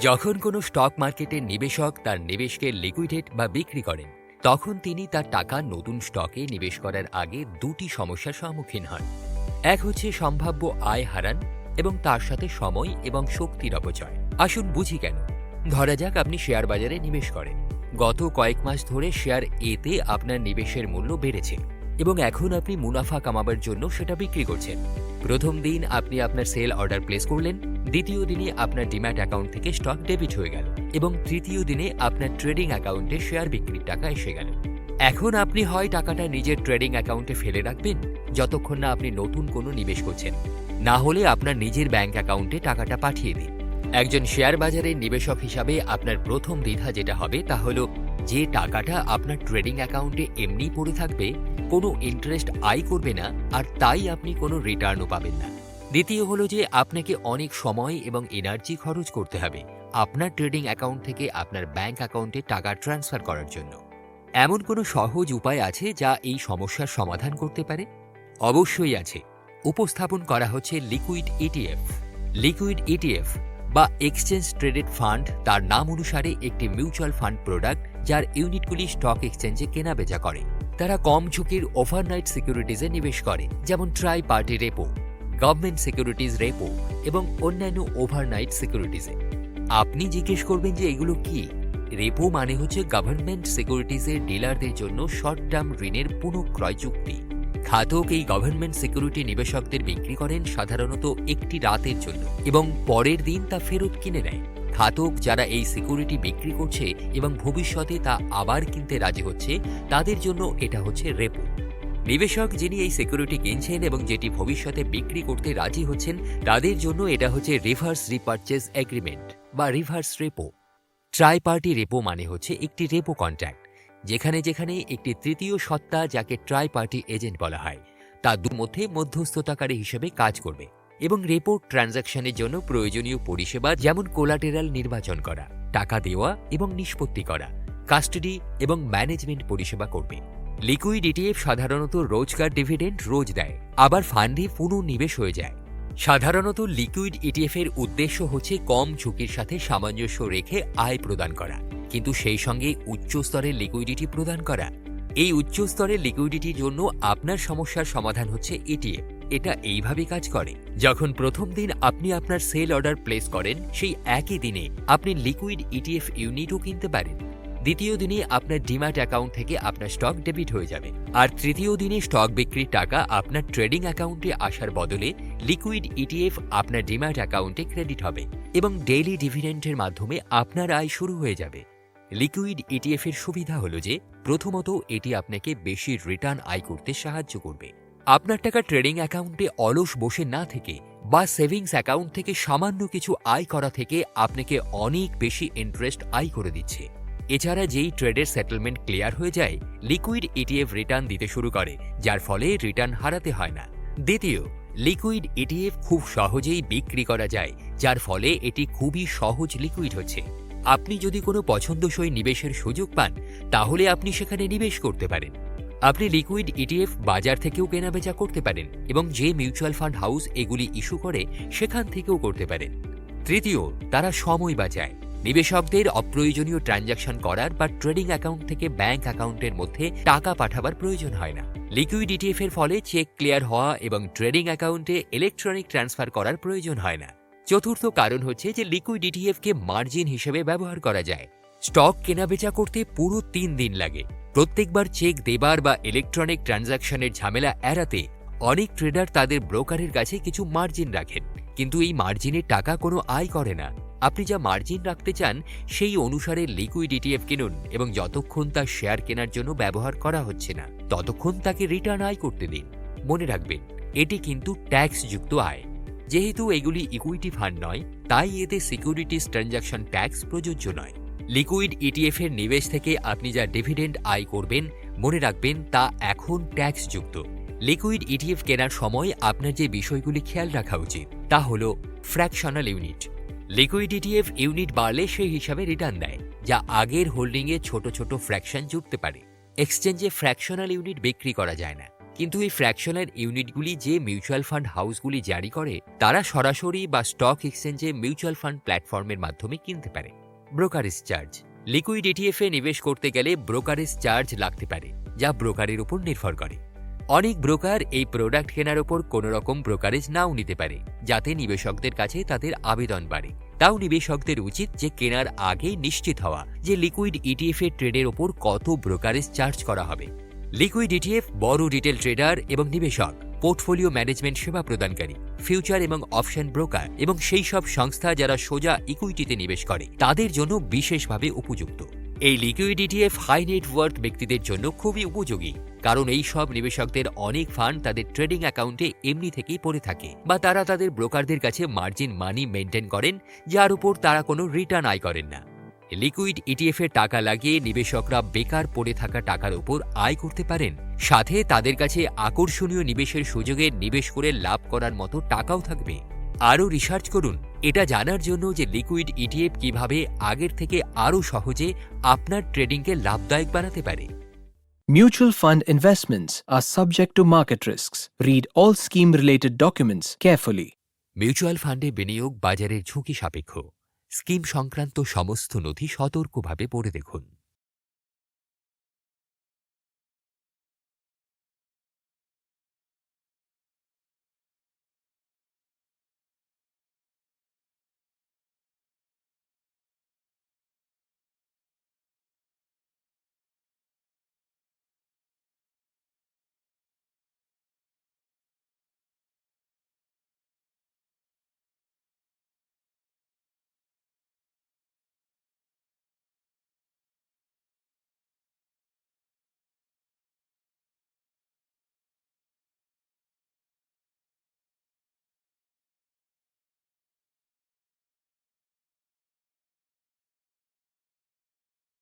যখন কোনো স্টক মার্কেটের নিবেশক তার নিবেশকে লিকুইডেট বা বিক্রি করেন, তখন তিনি তার টাকা নতুন স্টকে নিবেশ করার আগে দুটি সমস্যার সম্মুখীন হন। এক হচ্ছে সম্ভাব্য আয় হারান এবং তার সাথে সময় এবং শক্তির অপচয়। আসুন বুঝি কেন? ধরা যাক আপনি শেয়ার বাজারে নিবেশ করেন। গত কয়েক মাস ধরে শেয়ার এতে আপনার নিবেশের মূল্য বেড়েছে এবং এখন আপনি মুনাফা কামাবার জন্য সেটা বিক্রি করছেন। প্রথম দিন আপনি আপনার সেল অর্ডার প্লেস করলেন দ্বিতীয় দিনে আপনার ডিম্যাট অ্যাকাউন্ট থেকে স্টক ডেবিট হয়ে গেল এবং তৃতীয় দিনে আপনার ট্রেডিং অ্যাকাউন্টে শেয়ার বিক্রির টাকা এসে গেল। এখন আপনি হয় টাকাটা নিজের ট্রেডিং অ্যাকাউন্টে ফেলে রাখবেন, যতক্ষণ না আপনি নতুন কোনো নিবেশ করছেন। না হলে আপনার নিজের ব্যাংক অ্যাকাউন্টে টাকাটা পাঠিয়ে দিন। একজন শেয়ার বাজারের নিবেশক হিসাবে আপনার প্রথম দ্বিধা যেটা হবে তা হলো, যে টাকাটা আপনার ট্রেডিং অ্যাকাউন্টে এমনি পড়ে থাকবে, কোনো ইন্টারেস্ট আয় করবে না, আর তাই আপনি কোনো রিটার্নও পাবেন না। দ্বিতীয় হলো যে আপনাকে অনেক সময় এবং এনার্জি খরচ করতে হবে আপনার ট্রেডিং অ্যাকাউন্ট থেকে আপনার ব্যাংক অ্যাকাউন্টে টাকা ট্রান্সফার করার জন্য। এমন কোনো সহজ উপায় আছে যা এই সমস্যার সমাধান করতে পারে? অবশ্যই আছে। উপস্থাপন করা হচ্ছে লিকুইড ইটিএফ লিকুইড ইটিএফ বা এক্সচেঞ্জ ট্রেডেড ফান্ড তার নাম অনুসারে একটি মিউচুয়াল ফান্ড প্রোডাক্ট যার ইউনিটগুলি স্টক এক্সচেঞ্জে কেনাবেচা করে। তারা কম ঝুঁকির ওভারনাইট সিকিউরিটিজে নিবেশ করে, যেমন tri party repo government securities repo এবং অন্যান্য ওভারনাইট সিকিউরিটিজে। আপনি জিজ্ঞেস করবেন যে এগুলো কি? রেপো মানে হচ্ছে গভর্নমেন্ট সিকিউরিটিজের ডিলারদের জন্য শর্ট টার্ম ঋণের পুনঃক্রয় চুক্তি। খাতক এই গভর্নমেন্ট সিকিউরিটি নিবেশকদের বিক্রি করেন সাধারণত একটি রাতের জন্য এবং পরের দিন তা ফেরত কিনে নেয়। খাতক যারা এই সিকিউরিটি বিক্রি করছে এবং ভবিষ্যতে তা আবার কিনতে রাজি হচ্ছে, তাদের জন্য এটা হচ্ছে রেপো। নিবেশক যিনি এই সিকিউরিটি কিনছেন এবং যেটি ভবিষ্যতে বিক্রি করতে রাজি হচ্ছেন, তাদের জন্য এটা হচ্ছে রিভার্স রিপারচেজ এগ্রিমেন্ট বা reverse repo tri party repo মানে হচ্ছে একটি রেপো কন্ট্রাক্ট যেখানে যেখানে একটি তৃতীয় সত্তা যাকে ট্রাই পার্টি এজেন্ট বলা হয়, তা দু মধ্যে মধ্যস্থতাকারী হিসেবে কাজ করবে এবং রেপো ট্রানজ্যাকশনের জন্য প্রয়োজনীয় পরিষেবা যেমন কোলাটেরাল নির্বাচন করা, টাকা দেওয়া এবং নিষ্পত্তি করা কাস্টডি এবং ম্যানেজমেন্ট পরিষেবা করবে। লিকুইড ইটিএফ সাধারণত রোজকার ডিভিডেন্ড রোজ দেয়, আবার ফান্ডে পুনর্নিবেশ হয়ে যায়। সাধারণত লিকুইড ইটিএফ এর উদ্দেশ্য হচ্ছে কম ঝুঁকির সাথে সামঞ্জস্য রেখে আয় প্রদান করা, কিন্তু সেই সঙ্গে উচ্চ স্তরের লিকুইডিটি প্রদান করা। এই উচ্চ স্তরের লিকুইডিটির জন্য আপনার সমস্যার সমাধান হচ্ছে ইটিএফ এটা এইভাবে কাজ করে। যখন প্রথম দিন আপনি আপনার সেল অর্ডার প্লেস করেন, সেই একই দিনে আপনি লিকুইড ইটিএফ ইউনিটও কিনতে পারেন। দ্বিতীয় দিনে আপনার ডিম্যাট অ্যাকাউন্ট থেকে আপনার স্টক ডেবিট হয়ে যাবে। আর তৃতীয় দিনে স্টক বিক্রির টাকা আপনার ট্রেডিং অ্যাকাউন্টে আসার বদলে লিকুইড ইটিএফ আপনার ডিম্যাট অ্যাকাউন্টে ক্রেডিট হবে এবং ডেইলি ডিভিডেন্টের মাধ্যমে আপনার আয় শুরু হয়ে যাবে। লিকুইড ইটিএফ এর সুবিধা হলো যে, প্রথমত এটি আপনাকে বেশি রিটার্ন আয় করতে সাহায্য করবে। আপনার টাকা ট্রেডিং অ্যাকাউন্টে অলস বসে না থেকে বা সেভিংস অ্যাকাউন্ট থেকে সামান্য কিছু আয় করা থেকে আপনাকে অনেক বেশি ইন্টারেস্ট আয় করে দিচ্ছে। এছাড়া যেই ট্রেডের সেটেলমেন্ট ক্লিয়ার হয়ে যায় লিকুইড ইটিএফ রিটার্ন দিতে শুরু করে, যার ফলে রিটার্ন হারাতে হয় না। দ্বিতীয় লিকুইড ইটিএফ খুব সহজেই বিক্রি করা যায়, যার ফলে এটি খুবই সহজ লিকুইড হচ্ছে। আপনি যদি কোনো পছন্দসই নিবেশের সুযোগ পান, তাহলে আপনি সেখানে নিবেশ করতে পারেন। আপনি লিকুইড ইটিএফ বাজার থেকেও কেনাবেচা করতে পারেন এবং যে মিউচুয়াল ফান্ড হাউস এগুলি ইস্যু করে, সেখান থেকেও করতে পারেন। তৃতীয়, তারা সময় বাঁচায়। নিবেশকদের অপ্রয়োজনীয় ট্রানজাকশন করার বা ট্রেডিং অ্যাকাউন্ট থেকে ব্যাংক অ্যাকাউন্টের মধ্যে টাকা পাঠাবার প্রয়োজন হয় না। লিকুইড ইটিএফ এর ফলে চেক ক্লিয়ার হওয়া এবং ট্রেডিং অ্যাকাউন্টে ইলেকট্রনিক ট্রান্সফার করার প্রয়োজন হয় না। চতুর্থ কারণ হচ্ছে যে লিকুইড ইটিএফকে মার্জিন হিসেবে ব্যবহার করা যায়। স্টক কেনাবেচা করতে পুরো তিন দিন লাগে। প্রত্যেকবার চেক দেবার বা ইলেকট্রনিক ট্রানজাকশনের ঝামেলা এড়াতে অনেক ট্রেডার তাদের ব্রোকারের কাছে কিছু মার্জিন রাখেন। কিন্তু এই মার্জিনের টাকা কোনো আয় করে না। আপনি যা মার্জিন রাখতে চান, সেই অনুসারে লিকুইড ইটিএফ কিনুন এবং যতক্ষণ তা শেয়ার কেনার জন্য ব্যবহার করা হচ্ছে না, ততক্ষণ তাকে রিটার্ন আয় করতে দিন। মনে রাখবেন, এটি কিন্তু ট্যাক্সযুক্ত আয়। যেহেতু এগুলি ইকুইটি ফান্ড নয়, তাই এতে সিকিউরিটিজ ট্রানজ্যাকশন ট্যাক্স প্রযোজ্য নয়। লিকুইড ইটিএফ এর নিবেশ থেকে আপনি যা ডিভিডেন্ড আয় করবেন, মনে রাখবেন তা এখন ট্যাক্সযুক্ত লিকুইড ইটিএফ কেনার সময় আপনার যে বিষয়গুলি খেয়াল রাখা উচিত, তা হল fractional unit liquid ETF unit বাড়লে সেই হিসাবে রিটার্ন দেয়, যা আগের হোল্ডিংয়ে ছোট ছোট ফ্র্যাকশন জুটতে পারে। এক্সচেঞ্জে ফ্র্যাকশনাল ইউনিট বিক্রি করা যায় না। কিন্তু এই ফ্র্যাকশনাল ইউনিটগুলি যে মিউচুয়াল ফান্ড হাউসগুলি জারি করে, তারা সরাসরি বা স্টক এক্সচেঞ্জে মিউচুয়াল ফান্ড প্ল্যাটফর্মের মাধ্যমে কিনতে পারে। ব্রোকারেজ চার্জ লিকুইড ইটিএফে নিবেশ করতে গেলে ব্রোকারেজ চার্জ লাগতে পারে, যা ব্রোকারের উপর নির্ভর করে। অনেক ব্রোকার এই প্রোডাক্ট কেনার ওপর কোনো রকম ব্রোকারেজ নাও নিতে পারে, যাতে নিবেশকদের কাছে তাদের আবেদন বাড়ে। তাও নিবেশকদের উচিত যে কেনার আগে নিশ্চিত হওয়া যে লিকুইড ইটিএফ এর ট্রেডের ওপর কত ব্রোকারেজ চার্জ করা হবে। লিকুইড ইটিএফ বড় রিটেল ট্রেডার এবং নিবেশক, পোর্টফোলিও ম্যানেজমেন্ট সেবা প্রদানকারী, ফিউচার এবং অপশন ব্রোকার এবং সেই সব সংস্থা যারা সোজা ইকুইটিতে নিবেশ করে, তাদের জন্য বিশেষভাবে উপযুক্ত। এই লিকুইড ইটিএফ হাই নেটওয়ার্থ ব্যক্তিদের জন্য খুবই উপযোগী, কারণ এই সব নিবেশকদের অনেক ফান্ড তাদের ট্রেডিং অ্যাকাউন্টে এমনি থেকেই পড়ে থাকে বা তারা তাদের ব্রোকারদের কাছে মার্জিন মানি মেনটেন করেন, যার উপর তারা কোনো রিটার্ন আয় করেন না। লিকুইড ইটিএফ এর টাকা লাগিয়ে নিবেশকরা বেকার পড়ে থাকা টাকার উপর আয় করতে পারেন, সাথে তাদের কাছে আকর্ষণীয় নিবেশের সুযোগে নিবেশ করে লাভ করার মতো টাকাও থাকবে। আরও রিসার্চ করুন এটা জানার জন্য যে লিকুইড ইটিএফ কীভাবে আগের থেকে আরও সহজে আপনার ট্রেডিংকে লাভদায়ক বানাতে পারে Mutual fund investments are subject to market risks. Read all scheme related documents carefully. Mutual ফান্ডে বিনিয়োগ বাজারের ঝুঁকি সাপেক্ষ স্কিম সংক্রান্ত সমস্ত নথি সতর্কভাবে পড়ে দেখুন